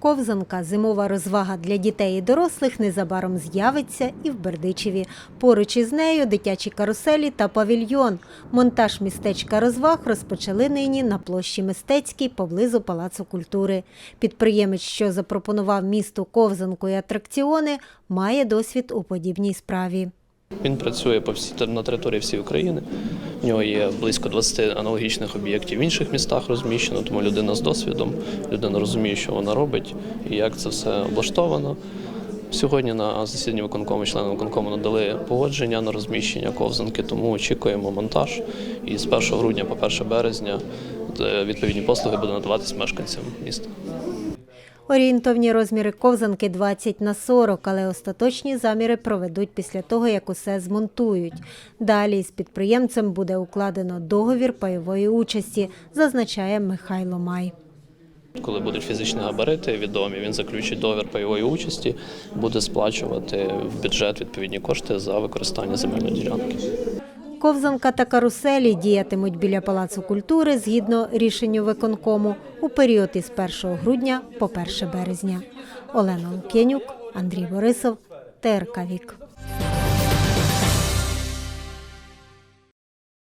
Ковзанка зимова розвага для дітей і дорослих незабаром з'явиться і в Бердичеві. Поруч із нею дитячі каруселі та павільйон. Монтаж містечка розваг розпочали нині на площі мистецькій поблизу Палацу культури. Підприємець, що запропонував місту ковзанку і атракціони, має досвід у подібній справі. Він працює по всій на території всієї України. В нього є близько 20 аналогічних об'єктів в інших містах розміщено, тому людина з досвідом, людина розуміє, що вона робить і як це все облаштовано. Сьогодні на засіданні виконкому членам виконкому надали погодження на розміщення ковзанки, тому очікуємо монтаж. І з 1 грудня по 1 березня відповідні послуги будуть надаватись мешканцям міста. Орієнтовні розміри ковзанки 20 на 40, але остаточні заміри проведуть після того, як усе змонтують. Далі з підприємцем буде укладено договір пайової участі, зазначає Михайло Май. Коли будуть фізичні габарити відомі, він заключить договір пайової участі, буде сплачувати в бюджет відповідні кошти за використання земельної ділянки. Ковзанка та каруселі діятимуть біля Палацу культури згідно рішенню виконкому у період із 1 грудня по 1 березня. Олена Лук'янюк, Андрій Борисов, ТРК Вік.